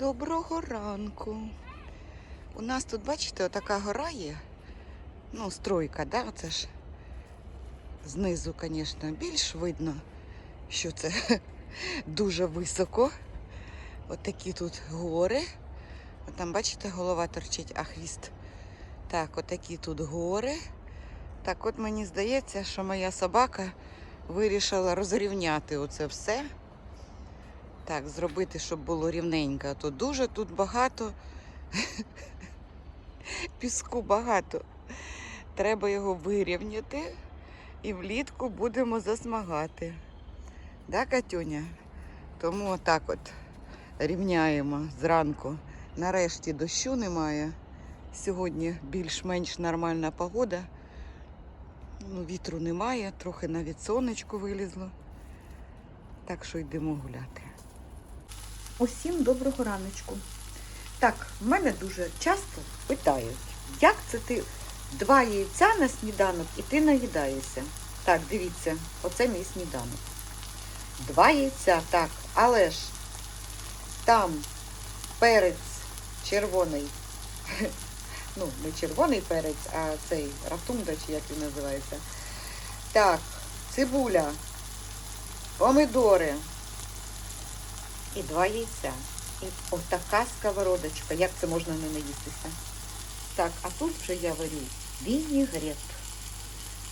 Доброго ранку. У нас тут, бачите, така гора є. Ну, стройка, да? Це ж знизу, звісно, більш видно, що це дуже високо. От такі тут гори. От там, бачите, голова торчить, а хвіст. Так, отакі тут гори. Так, от мені здається, що моя собака вирішила розрівняти оце все. Так, зробити, щоб було рівненько. А То дуже тут багато. Піску багато. Треба його вирівняти і влітку будемо засмагати. Да, Катюня? Тому отак от рівняємо зранку. Нарешті дощу немає. Сьогодні більш-менш нормальна погода. Ну, вітру немає, трохи навіть сонечко вилізло. Так що йдемо гуляти. Усім доброго раночку. Так, в мене дуже часто питають, як це ти два яйця на сніданок і ти наїдаєшся. Так, дивіться, оце мій сніданок. Два яйця, так, але ж там перець червоний. Ну, не червоний перець, а цей рафтунда, чи як він називається. Так, цибуля, помидори і два яйця. І отака сковородочка. Як це можна не наїстися? Так, а тут вже я варю вінігрет.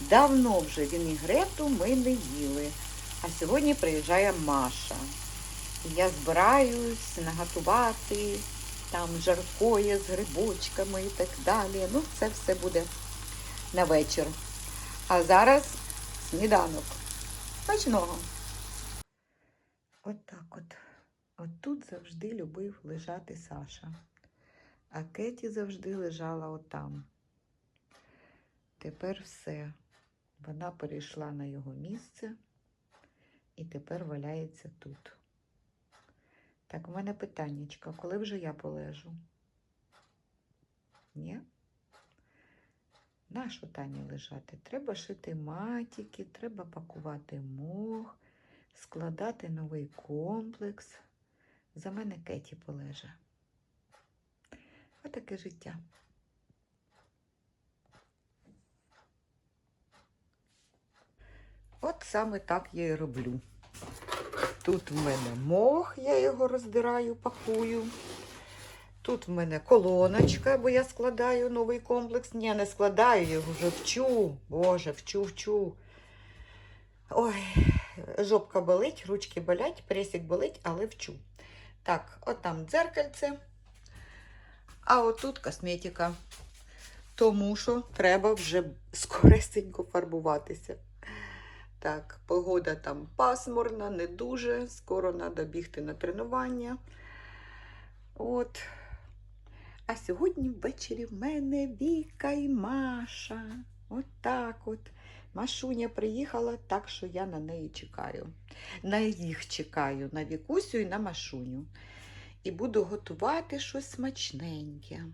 Давно вже вінігрету ми не їли. А сьогодні приїжджає Маша. І я збираюсь наготувати там жаркоє з грибочками і так далі. Ну, це все буде на вечір. А зараз сніданок. Смачного. От так от. От тут завжди любив лежати Саша. А Кеті завжди лежала отам. Тепер все. Вона перейшла на його місце і тепер валяється тут. Так, у мене питаннячко, коли вже я полежу? Ні? Нащо Тані лежати? Треба шити матіки, треба пакувати мох, складати новий комплекс. За мене Кеті полеже. Отаке життя. От саме так я і роблю. Тут в мене мох, я його роздираю, пакую. Тут в мене колоночка, бо я складаю новий комплекс. Ні, не складаю, його вже вчу. Боже, вчу, вчу. Ой, жопка болить, ручки болять, пресік болить, але вчу. Так, от там дзеркальце, а отут косметика. Тому що треба вже скоресенько фарбуватися. Так, погода там пасмурна, не дуже. Скоро треба бігти на тренування. От. А сьогодні ввечері в мене Віка і Маша. От так от. Машуня приїхала, так що я на неї чекаю. На їх чекаю, на Вікусю і на Машуню. І буду готувати щось смачненьке.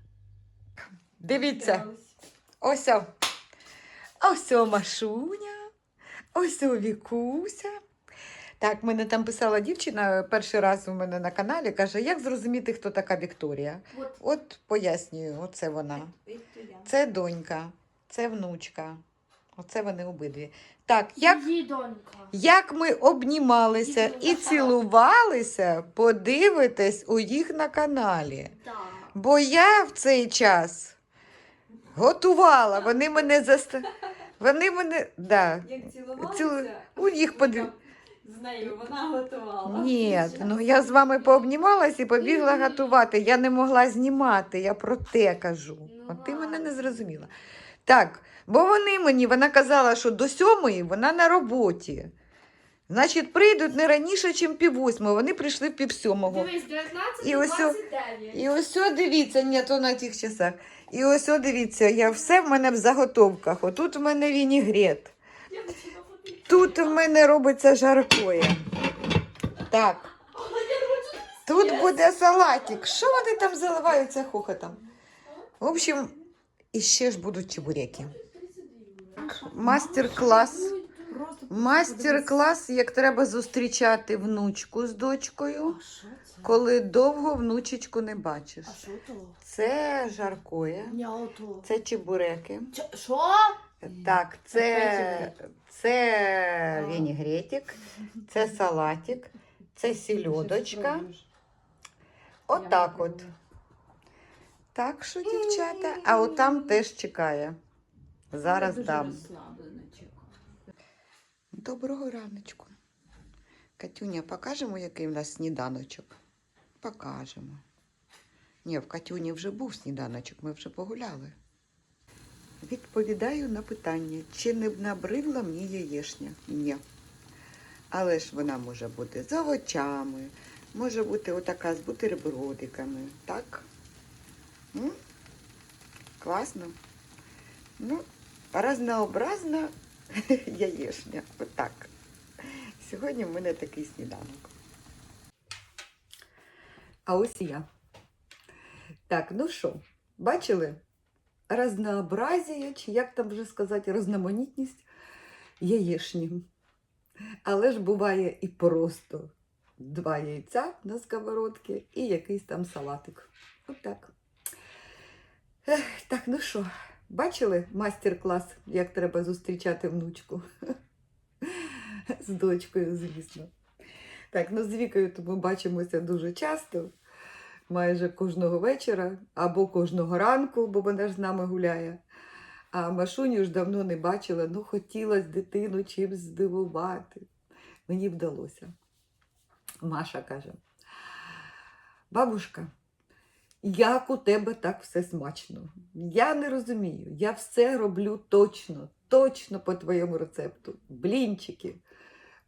Дивіться, ось. о. Ось о Машуня. Ось Вікуся. Так, мене там писала дівчина перший раз у мене на каналі, каже, як зрозуміти, хто така Вікторія. Вот От пояснюю, оце вона. Це донька, це внучка. Оце вони обидві. Так, як, як ми обнімалися і цілувалися, подивитесь у їх на каналі. Так. Бо я в цей час готувала, вони мене заста... Вони мене. Да. Як цілувалися, Цілу- У їх подив... з нею вона готувала. Ні, ну я з вами пообнімалась і побігла готувати. Я не могла знімати, я про те кажу. Ну, От ти мене не зрозуміла. Так, бо вони мені, вона казала, що до сьомої вона на роботі. Значить, прийдуть не раніше, ніж пів восьмої. Вони прийшли в пів сьомого. Дивись, 19 І ось 29. І ось дивіться, ні, то на тих часах. І ось дивіться, я все в мене в заготовках. Отут в мене вінігрет. Тут в мене робиться жаркоє. Так. Тут буде салатик. Що вони там заливаються хохотом? В общем, і ще ж будуть чебуреки. Мастер-клас. Майстер-клас, як треба зустрічати внучку з дочкою, коли довго внучечку не бачиш. А що то? Це жаркоє, це чебуреки. Що? Так, це, це вінігретик, це салатик, це сільодочка. Отак от. Так що, дівчата, а от там теж чекає. Зараз дуже дам. Доброго раночку. Катюня, покажемо, який в нас сніданочок? Покажемо. Ні, в Катюні вже був сніданочок, ми вже погуляли. Відповідаю на питання, чи не набридла мені яєшня? Ні. Але ж вона може бути з овочами, може бути отака з бутербродиками. Так? М? Класно. Ну, разнообразна яєшня. Отак. Сьогодні в мене такий сніданок. А ось і я. Так, ну що, бачили? Разнообразія, чи як там вже сказати, розноманітність яєшні. Але ж буває і просто два яйця на сковородці і якийсь там салатик. Отак. Ех, Так, ну що, бачили майстер-клас, як треба зустрічати внучку? З дочкою, звісно. Так, ну з Вікою то ми бачимося дуже часто, майже кожного вечора або кожного ранку, бо вона ж з нами гуляє. А Машуню ж давно не бачила, ну хотілося дитину чимось здивувати. Мені вдалося. Маша каже: бабушка, як у тебе так все смачно? Я не розумію. Я все роблю точно, точно по твоєму рецепту. Блінчики,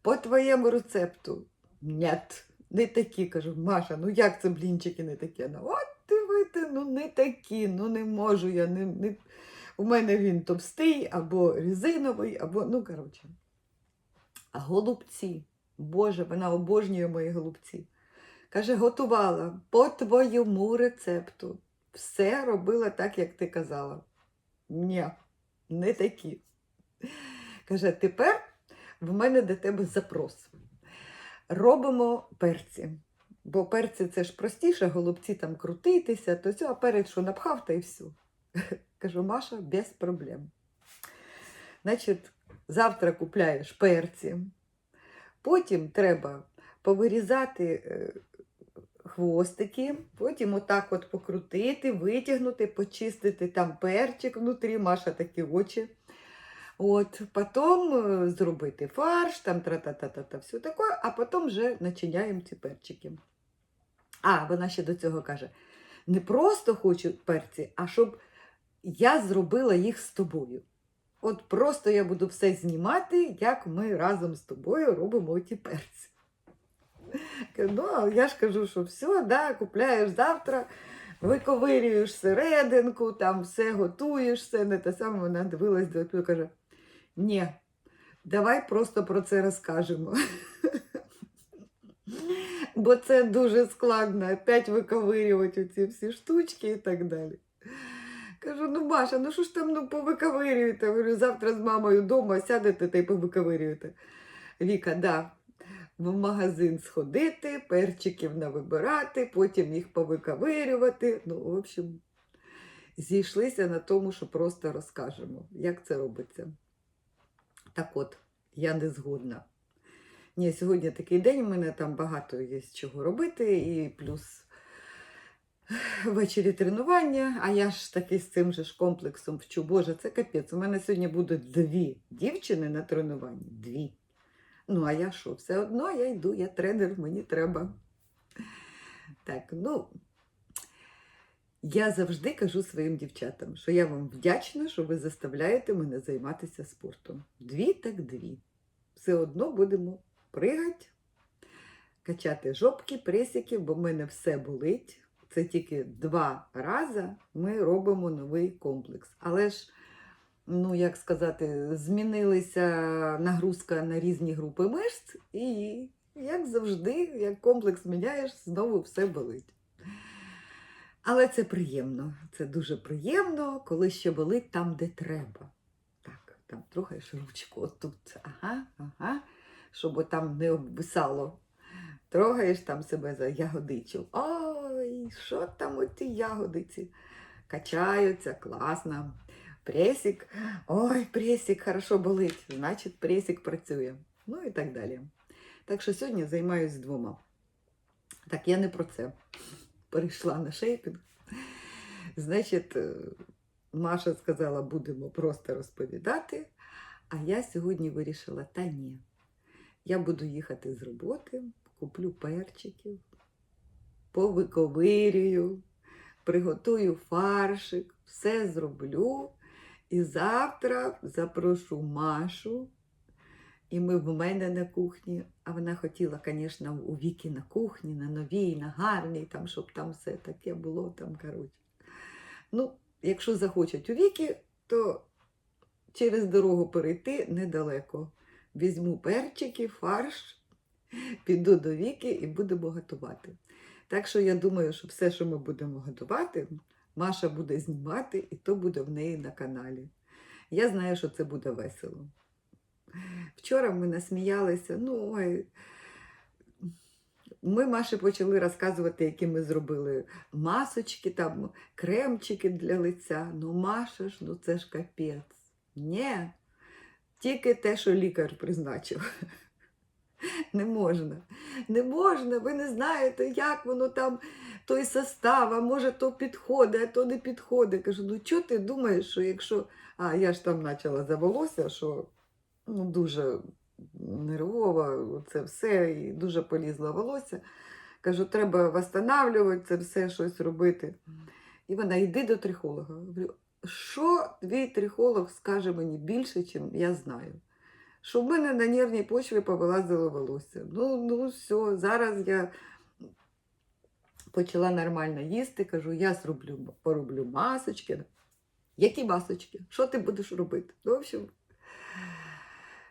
по твоєму рецепту. Нет, не такі. Кажу, Маша, ну як це блінчики не такі? Ну, от дивите, ну не такі, ну не можу я. Не, не... У мене він товстий, або резиновий, або, ну, коротше. А голубці, Боже, вона обожнює мої голубці. Каже, готувала по твоєму рецепту. Все робила так, як ти казала. Ні, не такі. Каже, тепер в мене до тебе запрос. Робимо перці. Бо перці це ж простіше, голубці там крутитися, то все, а перець що напхав, та й все. Кажу, Маша, без проблем. Значить, завтра купляєш перці. Потім треба повирізати е, хвостики, потім отак от покрутити, витягнути, почистити там перчик внутрі, Маша такі очі. От, потім е, зробити фарш, там тра-та-та-та-та, все таке, а потім вже начиняємо ці перчики. А, вона ще до цього каже: не просто хочу перці, а щоб я зробила їх з тобою. От просто я буду все знімати, як ми разом з тобою робимо ті перці. Ну, я ж кажу, що все, да, купляєш завтра, виковирюєш серединку, там все готуєш, все не те саме. Вона дивилась до каже: ні, давай просто про це розкажемо. Бо це дуже складно, опять виковирювати ці всі штучки і так далі. Кажу, ну Маша, ну що ж там ну, повиковирюєте? Говорю, завтра з мамою вдома сядете та й повиковирюєте. Віка, да, в магазин сходити, перчиків навибирати, потім їх повиковирювати. Ну, в общем, зійшлися на тому, що просто розкажемо, як це робиться. Так от, я не згодна. Ні, сьогодні такий день, у мене там багато є чого робити, і плюс ввечері тренування, а я ж таки з цим же ж комплексом вчу. Боже, це капець. У мене сьогодні будуть дві дівчини на тренуванні. Дві. Ну, а я що? Все одно я йду, я тренер, мені треба. Так, ну. Я завжди кажу своїм дівчатам, що я вам вдячна, що ви заставляєте мене займатися спортом. Дві так дві. Все одно будемо пригати, качати жопки, пресики, бо в мене все болить. Це тільки два рази ми робимо новий комплекс. Але ж, ну як сказати, змінилася нагрузка на різні групи мишць, і, як завжди, як комплекс міняєш, знову все болить. Але це приємно. Це дуже приємно, коли ще болить там, де треба. Так. там трогаєш ручку отут. Ага, ага, щоб там не обвисало. Трогаєш там себе за ягодичу. Ой, що там оті ягодиці? Качаються, класно. Пресік, ой, пресік хорошо болить, значить пресік працює. Ну і так далі. Так що сьогодні займаюся двома. Так, я не про це. Перейшла на шейпінг. Значить, е, Маша сказала, будемо просто розповідати. А я сьогодні вирішила, та ні. Я буду їхати з роботи, куплю перчиків, повиковирюю, приготую фаршик, все зроблю. І завтра запрошу Машу. І ми в мене на кухні, а вона хотіла, звісно, у Віки на кухні, на новій, на гарній, там, щоб там все таке було. там, коротше. Ну, якщо захочуть у Віки, то через дорогу перейти недалеко. Візьму перчики, фарш, піду до Віки і будемо готувати. Так що я думаю, що все, що ми будемо готувати, Маша буде знімати, і то буде в неї на каналі. Я знаю, що це буде весело. Вчора ми насміялися. Ну, ой. Ми Маші почали розказувати, які ми зробили масочки, там, кремчики для лиця. Ну, Маша ж, ну це ж капець. Ні, тільки те, що лікар призначив. Не можна. Не можна, ви не знаєте, як воно там, той состав, а може то підходить, а то не підходить. Кажу, ну чого ти думаєш, що якщо. А я ж там почала за волосся, що ну, дуже нервова, це все, і дуже полізло волосся. Кажу, треба восстанавлювати це все, щось робити. І вона йди до трихолога. Говорю, що твій трихолог скаже мені більше, ніж я знаю? Що в мене на нервній почві повилазило волосся. Ну, ну все, зараз я почала нормально їсти, кажу, я зроблю, пороблю масочки. Які масочки? Що ти будеш робити? Ну, в общем,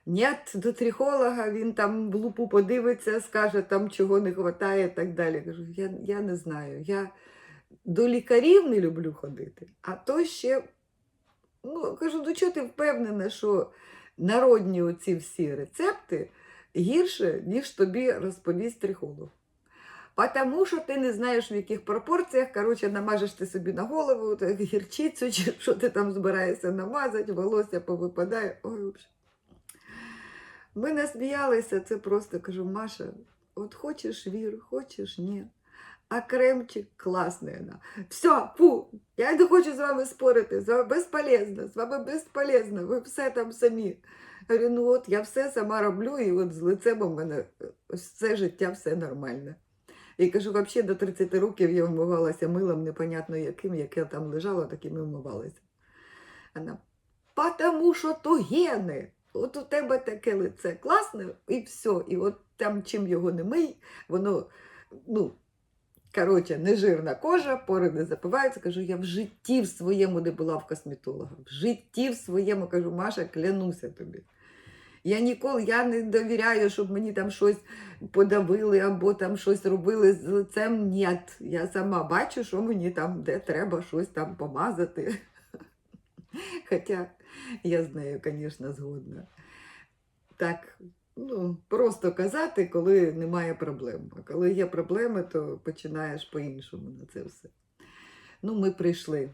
Нет, до трихолога, він там в лупу подивиться, скаже, там чого не вистачає і так далі. Кажу, я, я не знаю. Я до лікарів не люблю ходити, а то ще, ну, кажу, ну чого ти впевнена, що народні оці всі рецепти гірше, ніж тобі розповість трихолог. Тому що ти не знаєш, в яких пропорціях, коротше, намажеш ти собі на голову гірчицю, чи що ти там збираєшся намазати, волосся повипадає. Ой. Ми насміялися, це просто кажу, Маша, от хочеш вір, хочеш ні. А кремчик класний. вона. Все, фу, я не хочу з вами спорити, з вами безполезно, з вами безполезно, ви все там самі. Говорю, ну от я все сама роблю, і от з лицем у мене ось це життя все нормально. І кажу, взагалі до 30 років я вмивалася милом, непонятно яким, яке там лежало, таким і вмивалася. Вона, тому що то гени. От у тебе таке лице класне, і все. І от там, чим його не мий, воно, ну, коротше, нежирна кожа, пори не запиваються. Кажу, я в житті в своєму не була в косметолога. В житті в своєму кажу, Маша, клянуся тобі. Я ніколи я не довіряю, щоб мені там щось подавили або там щось робили з лицем. Ні. Я сама бачу, що мені там де треба щось там помазати. Хоча я з нею, звісно, згодна. Так, ну, просто казати, коли немає проблем. А коли є проблеми, то починаєш по-іншому на це все. Ну, ми прийшли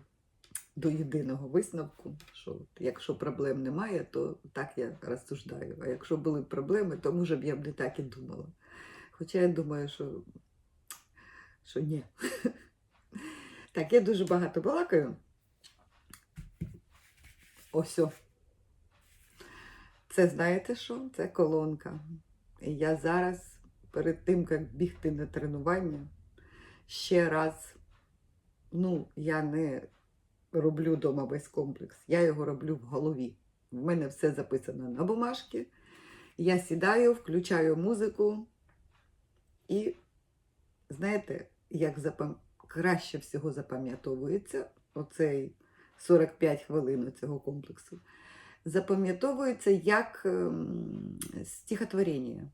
до єдиного висновку, що якщо проблем немає, то так я розсуждаю. А якщо були проблеми, то може б я б не так і думала. Хоча я думаю, що, що ні. Так, я дуже багато балакаю. Ось. Це знаєте що? Це колонка. І я зараз, перед тим, як бігти на тренування, ще раз, ну, я не роблю вдома весь комплекс, я його роблю в голові. В мене все записано на бумажці. Я сідаю, включаю музику і, знаєте, як запам... краще всього запам'ятовується оцей 45 хвилин цього комплексу, запам'ятовується як ем, стихотворення.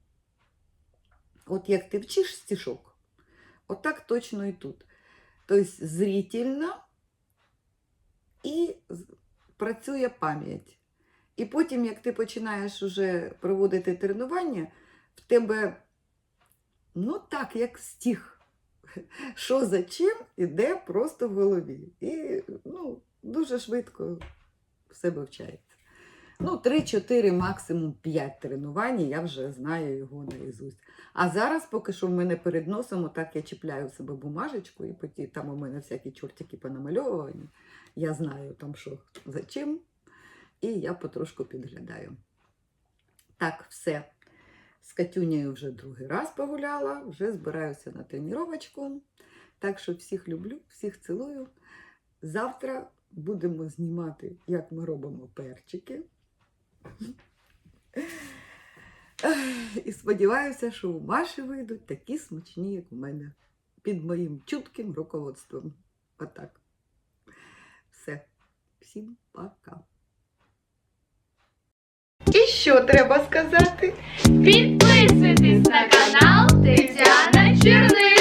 От як ти вчиш стишок, отак точно і тут. Тобто зрительно і працює пам'ять. І потім, як ти починаєш уже проводити тренування, в тебе, ну так, як стіг, що за чим іде просто в голові. І ну, дуже швидко все вивчається. Ну, 3-4, максимум 5 тренувань, я вже знаю його наізусть. А зараз, поки що в мене перед носом, так я чіпляю в себе бумажечку, і там у мене всякі чортики понамальовані. Я знаю там, що за чим, і я потрошку підглядаю. Так, все. З Катюнею вже другий раз погуляла, вже збираюся на тренувачку. Так що всіх люблю, всіх цілую. Завтра будемо знімати, як ми робимо перчики. І сподіваюся, що у Маші вийдуть такі смачні, як у мене, під моїм чутким руководством. Отак. Всім пока. І що треба сказати? Підписуйтесь на канал Тетяна Черниш.